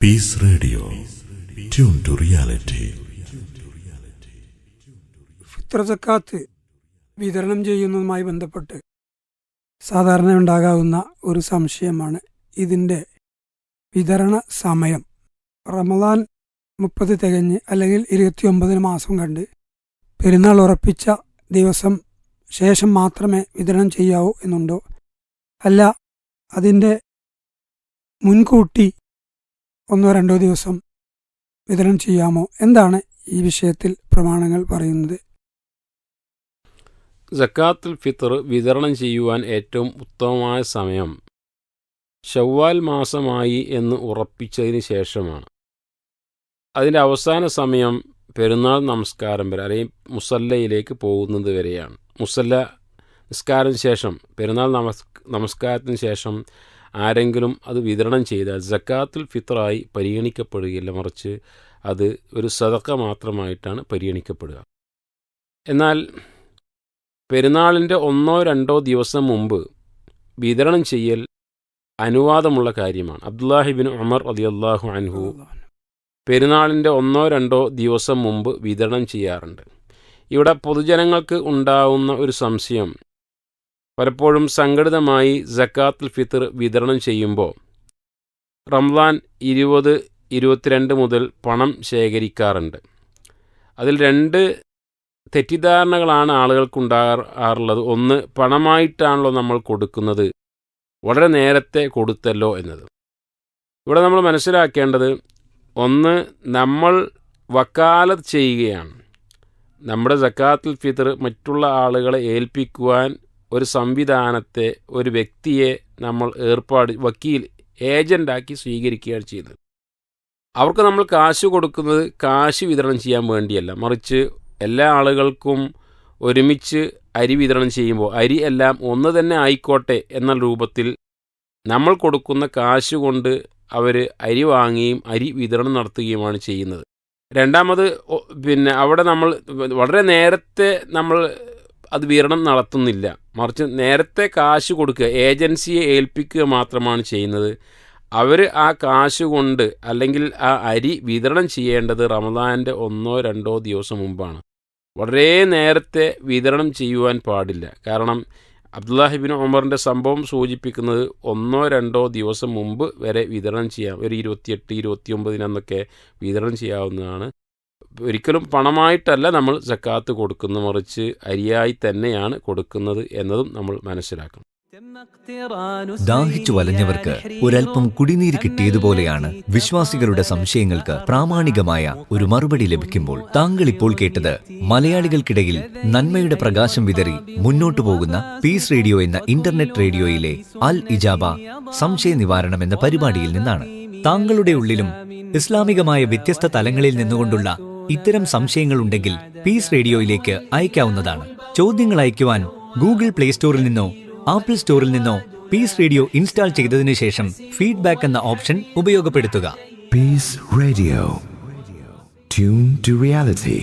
Peace radio tune to reality ഫിത്ര സക്കാത്ത് വിതരണം ചെയ്യുന്നതുമായി ബന്ധപ്പെട്ട് സാധാരണ ഉണ്ടാകാവുന്ന ഒരു സംശയമാണ് ഇതിന്റെ വിതരണ സമയം. റമദാൻ മുപ്പത് തികഞ്ഞ് അല്ലെങ്കിൽ ഇരുപത്തിയൊമ്പതിന് മാസം കണ്ട് പെരുന്നാൾ ഉറപ്പിച്ച ദിവസം ശേഷം മാത്രമേ വിതരണം ചെയ്യാവൂ എന്നുണ്ടോ? അല്ല അതിന്റെ മുൻകൂട്ടി ഒന്നോ രണ്ടോ ദിവസം വിതരണം ചെയ്യാമോ? എന്താണ് ഈ വിഷയത്തിൽ പ്രമാണങ്ങൾ പറയുന്നത്? ജക്കാത്തുൽ ഫിത്തർ വിതരണം ചെയ്യുവാൻ ഏറ്റവും ഉത്തമമായ സമയം ഷവ്വാൽ മാസമായി എന്ന് ഉറപ്പിച്ചതിന് ശേഷമാണ്. അതിന്റെ അവസാന സമയം പെരുന്നാൾ നമസ്കാരം വരെ അല്ലെങ്കിൽ മുസല്ലയിലേക്ക് പോകുന്നത് വരെയാണ്. മുസല്ല നിസ്കാരത്തിന് ശേഷം പെരുന്നാൾ നമസ് നമസ്കാരത്തിന് ശേഷം ആരെങ്കിലും അത് വിതരണം ചെയ്താൽ ജക്കാത്തുൽ ഫിത്റായി പരിഗണിക്കപ്പെടുകയില്ല മറിച്ച് അത് ഒരു സതക്ക മാത്രമായിട്ടാണ് പരിഗണിക്കപ്പെടുക. എന്നാൽ പെരുന്നാളിന്റെ ഒന്നോ രണ്ടോ ദിവസം മുമ്പ് വിതരണം ചെയ്യൽ അനുവാദമുള്ള കാര്യമാണ്. അബ്ദുല്ലാഹിബിൻ ഉമർ അള്ളാഹു അൻഹു പെരുന്നാളിന്റെ ഒന്നോ രണ്ടോ ദിവസം മുമ്പ് വിതരണം ചെയ്യാറുണ്ട്. ഇവിടെ പൊതുജനങ്ങൾക്ക് ഉണ്ടാവുന്ന ഒരു സംശയം പലപ്പോഴും സംഘടിതമായി ജക്കാത്തുൽ ഫിത്തർ വിതരണം ചെയ്യുമ്പോൾ റംലാൻ ഇരുപത് ഇരുപത്തിരണ്ട് മുതൽ പണം ശേഖരിക്കാറുണ്ട്. അതിൽ രണ്ട് തെറ്റിദ്ധാരണകളാണ് ആളുകൾക്കുണ്ടാകാറുള്ളത്. ഒന്ന് പണമായിട്ടാണല്ലോ നമ്മൾ കൊടുക്കുന്നത്. വളരെ നേരത്തെ കൊടുത്തല്ലോ എന്നത്. ഇവിടെ നമ്മൾ മനസ്സിലാക്കേണ്ടത് ഒന്ന് നമ്മൾ വക്കാലത്ത് ചെയ്യുകയാണ്. നമ്മുടെ ജക്കാത്തുൽ ഫിത്തർ മറ്റുള്ള ആളുകളെ ഏൽപ്പിക്കുവാൻ ഒരു സംവിധാനത്തെ ഒരു വ്യക്തിയെ നമ്മൾ ഏർപ്പാട് വക്കീൽ ഏജന്റാക്കി സ്വീകരിക്കുകയാണ് ചെയ്യുന്നത് അവർക്ക് നമ്മൾ കാശ് കൊടുക്കുന്നത് കാശ് വിതരണം ചെയ്യാൻ വേണ്ടിയല്ല. മറിച്ച് എല്ലാ ആളുകൾക്കും ഒരുമിച്ച് അരി വിതരണം ചെയ്യുമ്പോൾ അരി എല്ലാം ഒന്ന് തന്നെ ആയിക്കോട്ടെ എന്ന രൂപത്തിൽ നമ്മൾ കൊടുക്കുന്ന കാശ് കൊണ്ട് അവർ അരി വാങ്ങുകയും അരി വിതരണം നടത്തുകയുമാണ് ചെയ്യുന്നത്. രണ്ടാമത് പിന്നെ അവിടെ നമ്മൾ വളരെ നേരത്തെ നമ്മൾ അത് വിതരണം നടത്തുന്നില്ല. മറിച്ച് നേരത്തെ കാശ് കൊടുക്കുക ഏജൻസിയെ ഏൽപ്പിക്കുക മാത്രമാണ് ചെയ്യുന്നത്. അവർ ആ കാശ് കൊണ്ട് അല്ലെങ്കിൽ ആ അരി വിതരണം ചെയ്യേണ്ടത് റമദാന്റെ ഒന്നോ രണ്ടോ ദിവസം മുമ്പാണ്. വളരെ നേരത്തെ വിതരണം ചെയ്യുവാൻ പാടില്ല. കാരണം അബ്ദുല്ലാഹിബിൻ ഒമറിന്റെ സംഭവം സൂചിപ്പിക്കുന്നത് ഒന്നോ രണ്ടോ ദിവസം മുമ്പ് വരെ വിതരണം ചെയ്യാം. ഒരു ഇരുപത്തിയെട്ട് ഇരുപത്തിയൊമ്പതിനൊന്നൊക്കെ വിതരണം ചെയ്യാവുന്നതാണ്. ഒരിക്കലും പണമായിട്ടല്ല നമ്മൾ സക്കാത്ത് കൊടുക്കുന്നത് മറിച്ച് അരിയായി തന്നെയാണ് കൊടുക്കുന്നത് എന്നതും നമ്മൾ മനസ്സിലാക്കണം. ദാഹിച്ചു വലഞ്ഞവർക്ക് ഒരൽപ്പം കുടിനീര് കിട്ടിയതുപോലെയാണ് വിശ്വാസികളുടെ സംശയങ്ങൾക്ക് പ്രാമാണികമായ ഒരു മറുപടി ലഭിക്കുമ്പോൾ താങ്കൾ ഇപ്പോൾ കേട്ടത് മലയാളികൾക്കിടയിൽ നന്മയുടെ പ്രകാശം വിതറി മുന്നോട്ടു പോകുന്ന പീസ് റേഡിയോ എന്ന ഇന്റർനെറ്റ് റേഡിയോയിലെ അൽ ഇജാബ സംശയ നിവാരണം എന്ന പരിപാടിയിൽ നിന്നാണ്. താങ്കളുടെ ഉള്ളിലും ഇസ്ലാമികമായ വ്യത്യസ്ത തലങ്ങളിൽ നിന്നുകൊണ്ടുള്ള ഇത്തരം സംശയങ്ങളുണ്ടെങ്കിൽ പീസ് റേഡിയോയിലേക്ക് അയക്കാവുന്നതാണ്. ചോദ്യങ്ങൾ അയക്കുവാൻ ഗൂഗിൾ പ്ലേ സ്റ്റോറിൽ നിന്നോ ആപ്പിൾ സ്റ്റോറിൽ നിന്നോ പീസ് റേഡിയോ ഇൻസ്റ്റാൾ ചെയ്തതിനു ശേഷം ഫീഡ്ബാക്ക് എന്ന ഓപ്ഷൻ ഉപയോഗപ്പെടുത്തുക. Peace radio to reality.